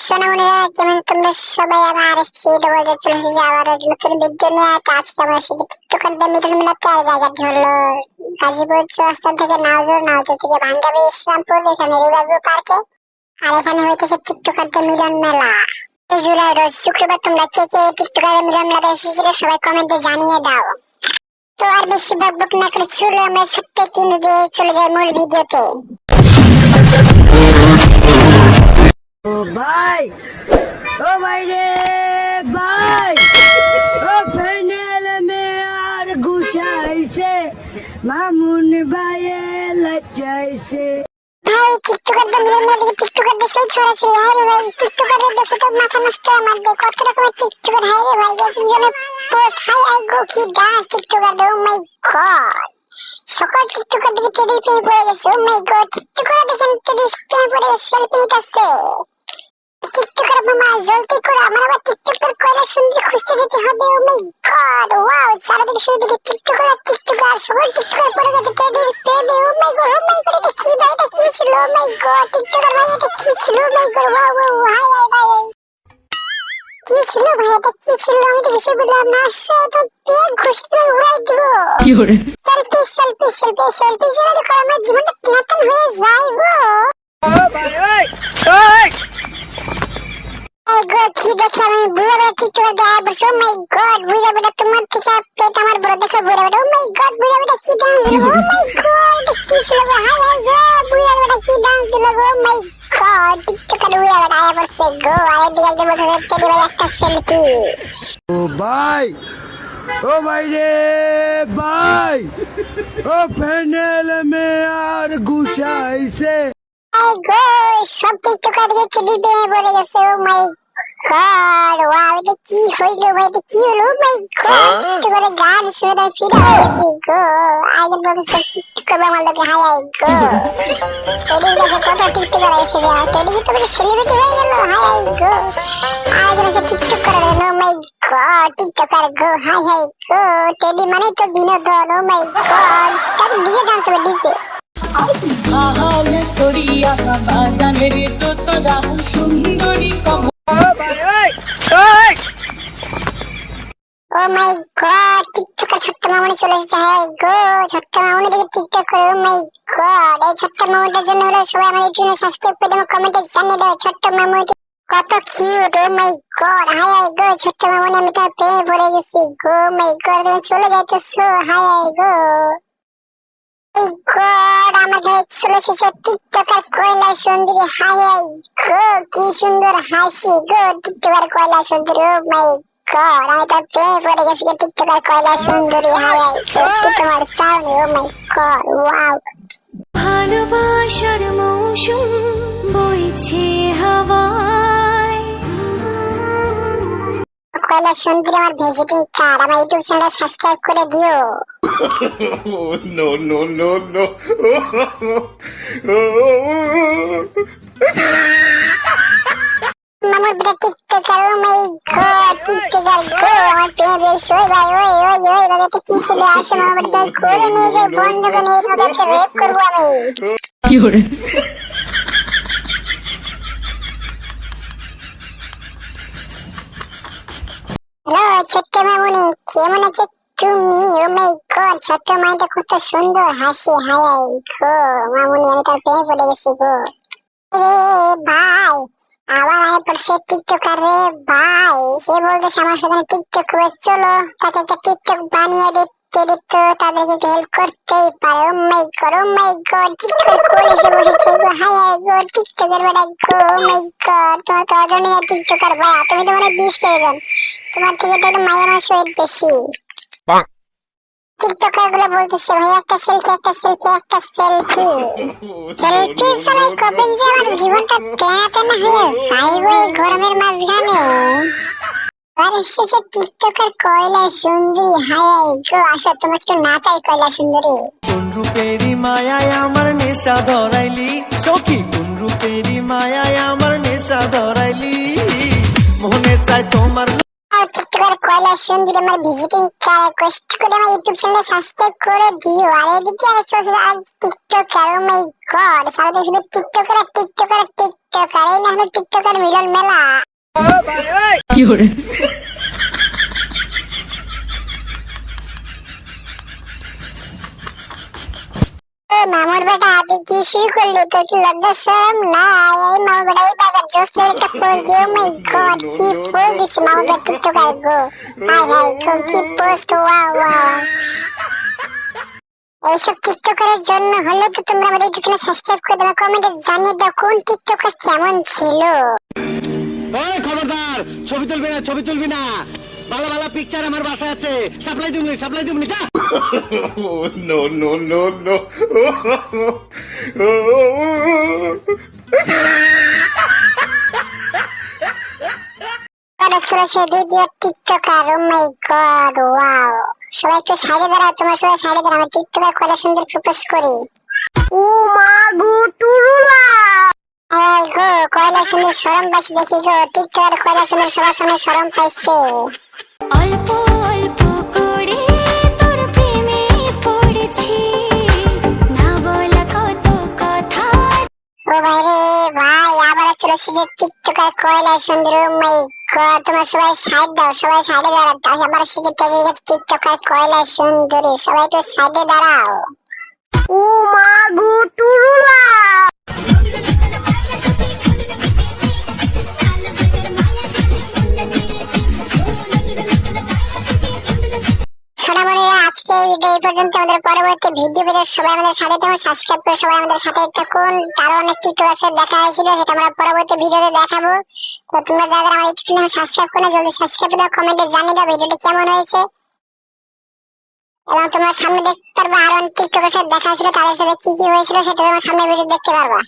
সোনামণিরা কেমন তোমরা সবাই আমার সেই ডবল চলে এসেছে, আবার এক নতুন ভিডিও নিয়ে আজকে আমার সাথে টিকটকারদের থেকে নাওজোর আর এখানে হইতেছে টিকটকারদের মিলন মেলা। জুলাই রোজ শুক্রবার তোমরা জানিয়ে দাও। তো আর বেশি বকবক না করে চলো, আমরা ছোট্ট দিয়ে চলে যাই মূল ভিডিওতে। ও ভাই ও ভাই রে ভাই, ও ফাইনাল মে আর ঘুষাইছে মামুন ভাইয়ে লচাইছে ভাই টিকটকারদের মিলন মেলা দেখে টিকটকারদের সেই ছড়াছড়ি হায় রে ভাই, টিকটকারদের দেখে তো মাথা নষ্ট আমার দে কত রকমের টিকটকার, হায় রে ভাই দেখি যেন পোস্ট হাই হাই, গো, কি ডান্স টিকটকারদের ও মাই গড সকল টিকটকার দিকে টেডি পেয়ে পড়ে গেছে ও মাই গড টিকটকার দেখেন টেডি পেয়ে পড়ে সেলফি নিতেছে টিকটকার মামা জলদি করে আমার আবার টিকটকের কয়লা সুন্দর খুঁজতে যেতে হবে ও মাই গড ওয়াও চারিদিকে শুধু দেখি টিকটকার আর টিকটকার সকল টিকটকার পড়ে গেছে টেডির প্রেমে ও my god oh my god এটা কি ভাই এটা কি ছিল ও মাই গড টিকটকার ভাই এটা কি ছিল oh my god wow wow high হাই হাই কি ছিল ভাই এটা কি ছিল আমি তো কিছু বললাম না আসো তো পেট ঘুষতে উড়াই দিব। সেলফি সেলফি সেলফি সেলফি যেন দেখো আমার জীবনটা কেনাতন হয়ে যায় গো এই গো কি দেখলাম আমি বুড়া বেটা দেয়া ও মাই গড বুড়া বেটা তোমার থেকে পেট আমার বড় দেখো বুড়া বেটা ও মাই গড বুড়া বেটা কি ডান্স দিল ও মাই গড এটা কি ছিল গো হাই হাই গো বুড়া বেটা কি ডান্স দিল গো ও মাই গড টিকটকের বুড়া বেটা আয়া বসে গো আর এদিকে একদম বসে টেডি ভাই একটা সেলফি ও ভাই ও ভাই রে ভাই ও ফাইনাল মে আর ঘুষাইছে এই গো সব টিকটকার দিকে টেডি পেয়ে পড়ে গেছে ও মাই গড ওয়াও এটা কি হইল ভাই? এটা কি হলো? ও মাই গড টিকটকারে গান শুনে তাই ফিরে আসি গো। আগে বলে সব টিকটকার আমার লোকে হাই হাই গো। টেডির কাছে কত টিকটকার এসে যাও টেডি কি তোমাকে সেলিব্রিটি হয়ে গেল? হাই হাই গো। আগে বলে টিকটক করে ও মাই গড টিকটকার গো হাই হাই গো। টেডি মানে তো বিনোদন ও মাই গড তার ডিজে ডান্স হবে ডিজে আহালে করিয়া বাজানের তো তোরা সুন্দরী মাই গড টিকটকার ছোট্ট মামনি চলে এসেছে। হাই গো, ছোট্ট মামনি দেখে টিকটক করে ও মাই গড এই ছোট্ট মামনিটার জন্য হলো সবাই আমাদের জন্য সাবস্ক্রাইব করে দেবো কমেন্টে জানিয়ে দাও ছোট্ট মামনিটি কত cute oh my god high high গো, ছোট্ট মামনি, আমি তো পেয়ে পড়ে গেছি গো মাই গড তুমি চলে যাইতেছো হাই হাই গো। এই গড গায়ে চলে এসেছে টিকটকার কয়লা সুন্দরী হাই হাই গো, কি সুন্দর হাসি গো টিকটকার কয়লা সুন্দরী ও মাই গড আমি তো প্রেমে পড়ে গেছি টিকটকার কয়লা সুন্দরী হাই হাই কি তোমার চাউনি ও মাই গড ওয়াও ভালোবাসার মৌসুম বইছে হাওয়ায়। কয়লা সুন্দরী আমার ভিজিটিং কার্ড আমার ইউটিউব চ্যানেল সাবস্ক্রাইব করে দিও। Oh no no no. আমার টিকটকার ও মাই কি করে ছোট্ট মামুনি কেমন আছো তুমি ও মাই গড ছোট্ট মাইটা কত সুন্দর হাসি হাই গো মামুনি আমি তার প্রেমে পড়ে গেছি গো রে ভাই আবার আয় পড়ছে টিকটকার রে ভাই, সে বলতেছে আমার সাথে টিকটক করে চলো। তাকে একটা টিকটক বানিয়ে দিতে দিত তাদেরকে হেল্প করতেই পারে। ও my god oh my god TikTok করে এসে বসেছে গো? হাই হাই গো, টিকটকের বেড়া গো মাই গড তোমার তো অজনী টিকটকার ভাই তুমি তো মানে বিশ কেজন তোমার থেকে তো মায়ের মাস বেশি। টিকটকারগুলো বলতেছে ভাই একটা সেলফি একটা সেলফি একটা সেলফি সেলফি চালাই কবেন যে আমার জীবনটা তেনা তেনা হয়ে যাইব এই গরমের মাঝখানে? আর এসেছে টিকটকার কয়লা সুন্দরী হাই হাই গো আসো তোমার একটু নাচাই কয়লা সুন্দরী। কোন রূপেরই মায়ায় আমার নেশা ধরাইলি সখী কোন রূপেরই মায়ায় আমার নেশা ধরাইলি। মনে চায় তোমার টিকটকার কয়লা সুন্দর আমার ভিজিটিং কষ্ট করে আমার ইউটিউব চ্যানেল সাবস্ক্রাইব করে দিও। আর এদিকে আর চলছে আজ টিকটকার ও মাই গড সারাদিন শুধু টিকটকার আর টিকটকার আর টিকটকার এই না হলো টিকটকার মিলন মেলা। মামুর বেটা তুই কি শুরু করলি? তোর কি লজ্জা শরম না এই মামুর বেটা এই বাবা জোস একটা পোজ দিও মাই গড কি পোজ দিছে বেটা টিকটকার গো হাই হাই গো কি পোস্ট ওয়াও ওয়াও এইসব টিকটকারের জন্য হলে তো তোমরা আমাদের ইউটিউব সাবস্ক্রাইব করে দেবে কমেন্টে জানিয়ে দাও কোন টিকটকার কেমন ছিল ওই খবরদার ছবি তুলবি না ছবি তুলবি না। ভালো ভালো পিকচার আমার বাসায় আছে। সাপ্লাই দিবনি সাপ্লাই দিবনি যা। Oh, no, no, no, করে চলেছে দুই দিয়ে TikToker oh my god wow সবাই একটু সাইডে দাঁড়াও তোমরা সবাই সাইডে দাঁড়াও আমি টিকটকার কয়লা সুন্দর প্রপোজ করি। ও মা গো টুরুলা এই গো কয়লা সুন্দর শরম পাইছে দেখি গো টিকটকার কয়লা সুন্দর সবার সামনে শরম পাইছে। অল্প অল্প করে তোর প্রেমে পড়েছি। না বলা কত কথা। ও ভাই রে ভাই আবার চলেছে যে টিকটকার কয়লা সুন্দর ও মাই তোমরা সবাই সাইড দাও, সবাই সাইডে দাঁড়াও। আমার সাথে টেকে গেছে টিকটকার কয়লা সুন্দরী, সবাই একটু সাইডে দাঁড়াও। ও মা গো, টুরুলা! পর্যন্ত আমাদের পরবর্তী ভিডিও পেতে সবাই আমাদের সাথে থাকুন সাবস্ক্রাইব করে সবাই আমাদের সাথে থাকুন। তারও অনেক কিছু একটা দেখা হয়েছিল সেটা আমরা পরবর্তী ভিডিওতে দেখাবো। তো তোমরা যারা আমার ইউটিউব চ্যানেল সাবস্ক্রাইব করে জলদি সাবস্ক্রাইব দাও কমেন্টে জানিয়ে দাও ভিডিওটি কেমন হয়েছে। এবং তোমরা সামনে দেখতে পারবা আরও অনেক কিছু দেখা হয়েছিল, তাদের সাথে কি কি হয়েছিল সেটা তোমরা সামনে ভিডিও দেখতে পারবা।